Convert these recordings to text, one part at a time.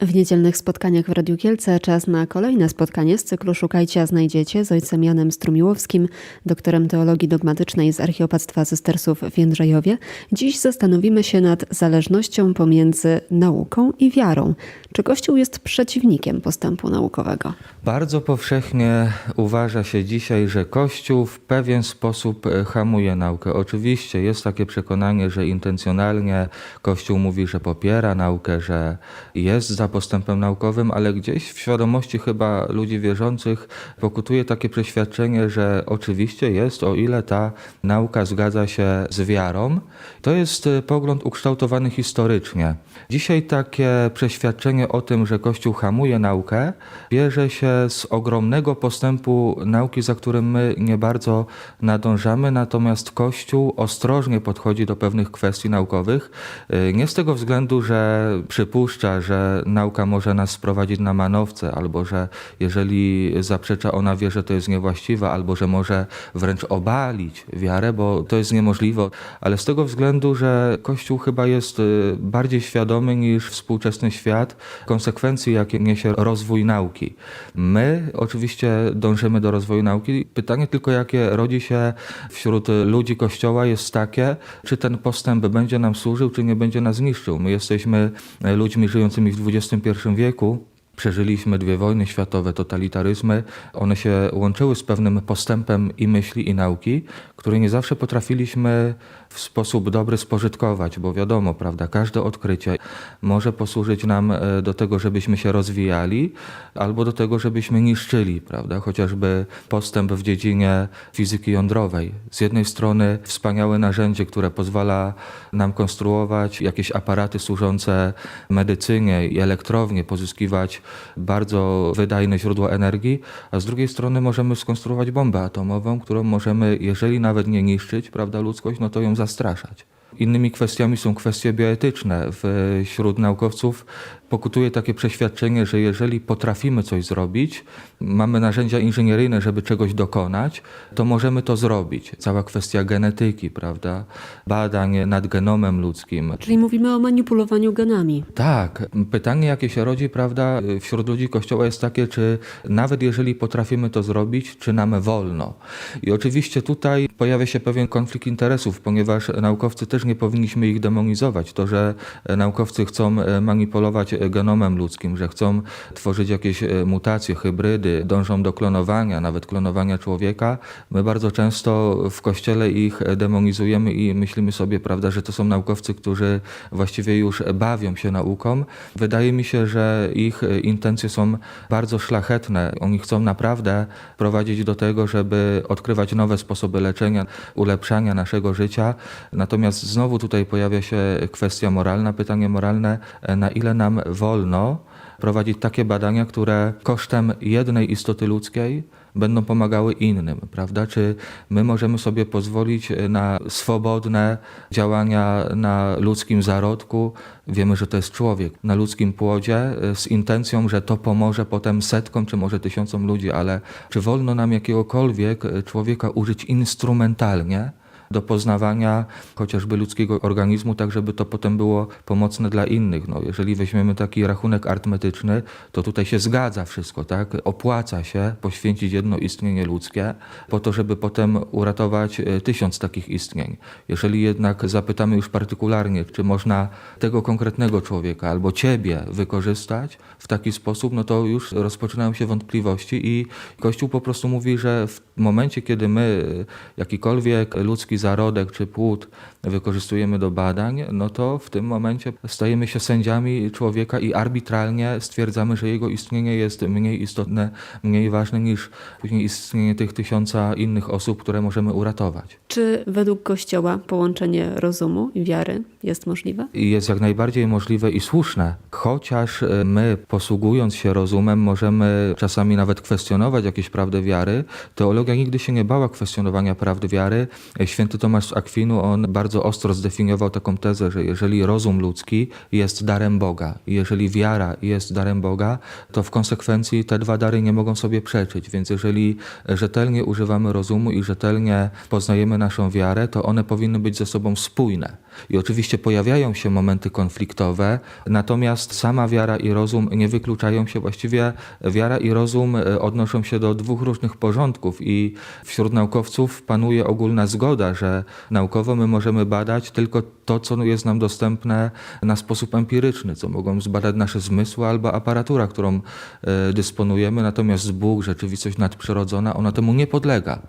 W niedzielnych spotkaniach w Radiu Kielce czas na kolejne spotkanie z cyklu Szukajcie, a znajdziecie z ojcem Janem Strumiłowskim, doktorem teologii dogmatycznej z Archiopactwa Cystersów w Jędrzejowie. Dziś zastanowimy się nad zależnością pomiędzy nauką i wiarą. Czy Kościół jest przeciwnikiem postępu naukowego? Bardzo powszechnie uważa się dzisiaj, że Kościół w pewien sposób e, hamuje naukę. Oczywiście jest takie przekonanie, że intencjonalnie Kościół mówi, że popiera naukę, że jest za postępem naukowym, ale gdzieś w świadomości chyba ludzi wierzących pokutuje takie przeświadczenie, że oczywiście jest, o ile ta nauka zgadza się z wiarą. To jest e, pogląd ukształtowany historycznie. Dzisiaj takie przeświadczenie o tym, że Kościół hamuje naukę, bierze się z ogromnego postępu nauki, za którym my nie bardzo nadążamy, natomiast Kościół ostrożnie podchodzi do pewnych kwestii naukowych. Y, Nie z tego względu, że przypuszcza, że nauka może nas sprowadzić na manowce, albo że jeżeli zaprzecza ona wierze, to jest niewłaściwa, albo że może wręcz obalić wiarę, bo to jest niemożliwe, ale z tego względu, że Kościół chyba jest y, bardziej świadomy niż współczesny świat konsekwencji, jakie niesie rozwój nauki. My oczywiście dążymy do rozwoju nauki. Pytanie tylko, jakie rodzi się wśród ludzi Kościoła jest takie, czy ten postęp będzie nam służył, czy nie będzie nas niszczył. My jesteśmy ludźmi żyjącymi w XXI wieku. Przeżyliśmy dwie wojny światowe, totalitaryzmy. One się łączyły z pewnym postępem i myśli, i nauki, który nie zawsze potrafiliśmy w sposób dobry spożytkować, bo wiadomo, prawda, każde odkrycie może posłużyć nam e, do tego, żebyśmy się rozwijali, albo do tego, żebyśmy niszczyli, prawda, chociażby postęp w dziedzinie fizyki jądrowej. Z jednej strony wspaniałe narzędzie, które pozwala nam konstruować jakieś aparaty służące medycynie i elektrownie, pozyskiwać bardzo wydajne źródła energii, a z drugiej strony możemy skonstruować bombę atomową, którą możemy, jeżeli nawet nie niszczyć, prawda, ludzkość, no to ją zastraszać. Innymi kwestiami są kwestie bioetyczne. Wśród naukowców pokutuje takie przeświadczenie, że jeżeli potrafimy coś zrobić, mamy narzędzia inżynieryjne, żeby czegoś dokonać, to możemy to zrobić. Cała kwestia genetyki, prawda? Badań nad genomem ludzkim, Czyli mówimy o manipulowaniu genami. tak. Pytanie, jakie się rodzi, prawda, wśród ludzi Kościoła jest takie, czy nawet jeżeli potrafimy to zrobić, czy nam wolno. I oczywiście tutaj pojawia się pewien konflikt interesów, ponieważ naukowcy też nie powinniśmy ich demonizować. To, że naukowcy chcą e, manipulować genomem ludzkim, że chcą tworzyć jakieś e, mutacje, hybrydy, dążą do klonowania, nawet klonowania człowieka, my bardzo często w Kościele ich demonizujemy i myślimy sobie, prawda, że to są naukowcy, którzy właściwie już bawią się nauką. Wydaje mi się, że ich intencje są bardzo szlachetne. Oni chcą naprawdę prowadzić do tego, żeby odkrywać nowe sposoby leczenia, ulepszania naszego życia. Natomiast znowu tutaj pojawia się kwestia moralna, pytanie moralne, na ile nam wolno prowadzić takie badania, które kosztem jednej istoty ludzkiej będą pomagały innym, prawda? Czy my możemy sobie pozwolić na swobodne działania na ludzkim zarodku? Wiemy, że to jest człowiek, na ludzkim płodzie, z intencją, że to pomoże potem setkom czy może tysiącom ludzi, ale czy wolno nam jakiegokolwiek człowieka użyć instrumentalnie? Do poznawania chociażby ludzkiego organizmu, tak żeby to potem było pomocne dla innych. No, jeżeli weźmiemy taki rachunek arytmetyczny, to tutaj się zgadza wszystko, tak? Opłaca się poświęcić jedno istnienie ludzkie po to, żeby potem uratować e, tysiąc takich istnień. Jeżeli jednak zapytamy już partykularnie, czy można tego konkretnego człowieka albo ciebie wykorzystać w taki sposób, no to już rozpoczynają się wątpliwości i Kościół po prostu mówi, że w momencie, kiedy my e, jakikolwiek ludzki zarodek czy płód wykorzystujemy do badań, no to w tym momencie stajemy się sędziami człowieka i arbitralnie stwierdzamy, że jego istnienie jest mniej istotne, mniej ważne niż później istnienie tych tysiąca innych osób, które możemy uratować. Czy według Kościoła połączenie rozumu i wiary jest możliwe? Jest jak najbardziej możliwe i słuszne, chociaż e, my, posługując się rozumem, możemy czasami nawet kwestionować jakieś prawdy wiary. Teologia nigdy się nie bała kwestionowania prawdy wiary. E, Święty Tomasz z Akwinu, on bardzo ostro zdefiniował taką tezę, że jeżeli rozum ludzki jest darem Boga, jeżeli wiara jest darem Boga, to w konsekwencji te dwa dary nie mogą sobie przeczyć. Więc jeżeli rzetelnie używamy rozumu i rzetelnie poznajemy naszą wiarę, to one powinny być ze sobą spójne. I oczywiście pojawiają się momenty konfliktowe, natomiast sama wiara i rozum nie wykluczają się. Właściwie wiara i rozum e, odnoszą się do dwóch różnych porządków i wśród naukowców panuje ogólna zgoda, że naukowo my możemy badać tylko to, co jest nam dostępne na sposób empiryczny, co mogą zbadać nasze zmysły albo aparatura, którą e, dysponujemy, natomiast Bóg, rzeczywistość nadprzyrodzona, ona temu nie podlega.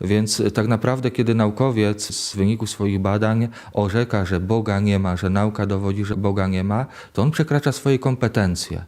Więc tak naprawdę, kiedy naukowiec z wyniku swoich badań orzeka, że Boga nie ma, że nauka dowodzi, że Boga nie ma, to on przekracza swoje kompetencje.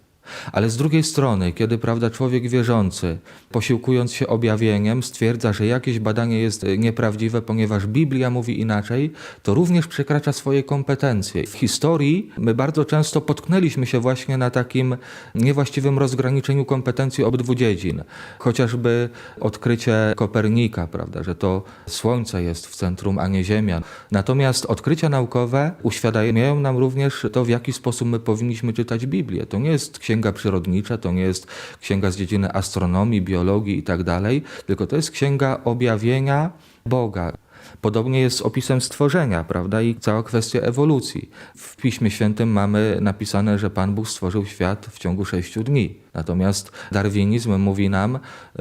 Ale z drugiej strony, kiedy prawda, człowiek wierzący, posiłkując się objawieniem, stwierdza, że jakieś badanie jest nieprawdziwe, ponieważ Biblia mówi inaczej, to również przekracza swoje kompetencje. W historii my bardzo często potknęliśmy się właśnie na takim niewłaściwym rozgraniczeniu kompetencji obydwu dziedzin. Chociażby odkrycie Kopernika, prawda, że to Słońce jest w centrum, a nie Ziemia. Natomiast odkrycia naukowe uświadamiają nam również to, w jaki sposób my powinniśmy czytać Biblię. To nie jest księga przyrodnicza, to nie jest księga z dziedziny astronomii, biologii i tak dalej, tylko to jest księga objawienia Boga. Podobnie jest z opisem stworzenia, prawda? I cała kwestia ewolucji. W Piśmie Świętym mamy napisane, że Pan Bóg stworzył świat w ciągu sześciu dni. Natomiast darwinizm mówi nam,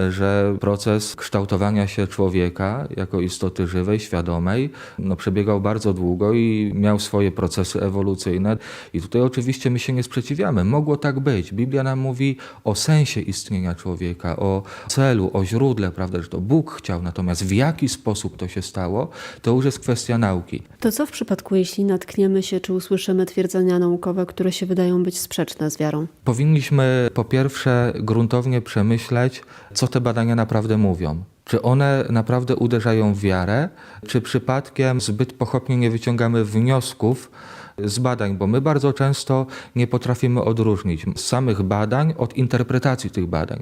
że proces kształtowania się człowieka jako istoty żywej, świadomej, no, przebiegał bardzo długo i miał swoje procesy ewolucyjne. I tutaj oczywiście my się nie sprzeciwiamy. Mogło tak być. Biblia nam mówi o sensie istnienia człowieka, o celu, o źródle, prawda, że to Bóg chciał. Natomiast w jaki sposób to się stało, to już jest kwestia nauki. To co w przypadku, jeśli natkniemy się czy usłyszymy twierdzenia naukowe, które się wydają być sprzeczne z wiarą? Powinniśmy po pierwsze gruntownie przemyśleć, co te badania naprawdę mówią. Czy one naprawdę uderzają w wiarę, czy przypadkiem zbyt pochopnie nie wyciągamy wniosków z badań, bo my bardzo często nie potrafimy odróżnić samych badań od interpretacji tych badań.